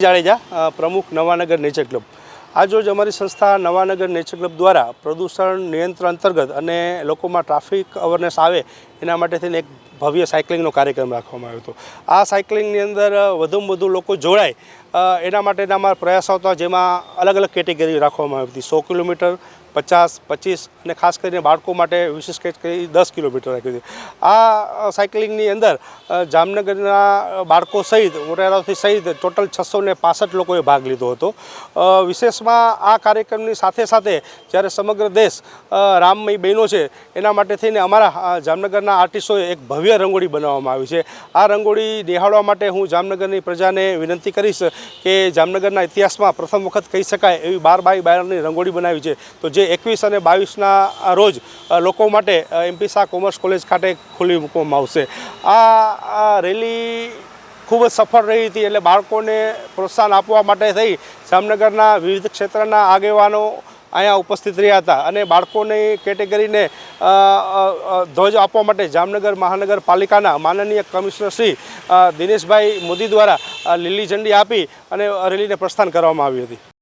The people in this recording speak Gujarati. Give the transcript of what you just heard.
જાડેજા પ્રમુખ નવાનગર નેચર ક્લબ. આજરોજ અમારી સંસ્થા નવાનગર નેચર ક્લબ દ્વારા પ્રદૂષણ નિયંત્રણ અંતર્ગત અને લોકોમાં ટ્રાફિક અવેરનેસ આવે એના માટે થઈને એક ભવ્ય સાયકલિંગનો કાર્યક્રમ રાખવામાં આવ્યો હતો. આ સાયકલિંગની અંદર વધુમાં વધુ લોકો જોડાય એના માટેના અમારા પ્રયાસો હતા જેમાં અલગ અલગ કેટેગરી રાખવામાં આવી હતી. સો કિલોમીટર પચાસ પચીસ અને ખાસ કરીને બાળકો માટે વિશેષ કરી દસ કિલોમીટર રાખી હતી. આ સાયકલિંગની અંદર જામનગરના બાળકો સહિત મોટેરાથી સહિત ટોટલ છસો ને પાસઠ લોકોએ ભાગ લીધો હતો. વિશેષમાં આ કાર્યક્રમની સાથે સાથે જ્યારે સમગ્ર દેશ રામમય બહેનો છે એના માટે થઈને અમારા અ, જામનગરના આર્ટિસ્ટોએ એક ભવ્ય રંગોળી બનાવવામાં આવી છે. આ રંગોળી નિહાળવા માટે હું જામનગરની પ્રજાને વિનંતી કરીશ કે જામનગરના ઇતિહાસમાં પ્રથમ વખત કહી શકાય એવી બાર બાય બારની રંગોળી બનાવી છે. તો જે એકવીસ અને બાવીસના રોજ લોકો માટે એમપી શાહ કોમર્સ કોલેજ ખાતે ખુલ્લી મૂકવામાં આવશે. આ રેલી ખૂબ જ સફળ રહી હતી એટલે બાળકોને પ્રોત્સાહન આપવા માટે થઈ. જામનગરના વિવિધ ક્ષેત્રના આગેવાનો અહીંયા ઉપસ્થિત રહ્યા હતા અને બાળકોની કેટેગરીને ધ્વજ આપવા માટે જામનગર મહાનગરપાલિકાના માનનીય કમિશનર શ્રી દિનેશભાઈ મોદી દ્વારા લીલી ઝંડી આપી અને રેલીને પ્રસ્થાન કરવામાં આવી હતી.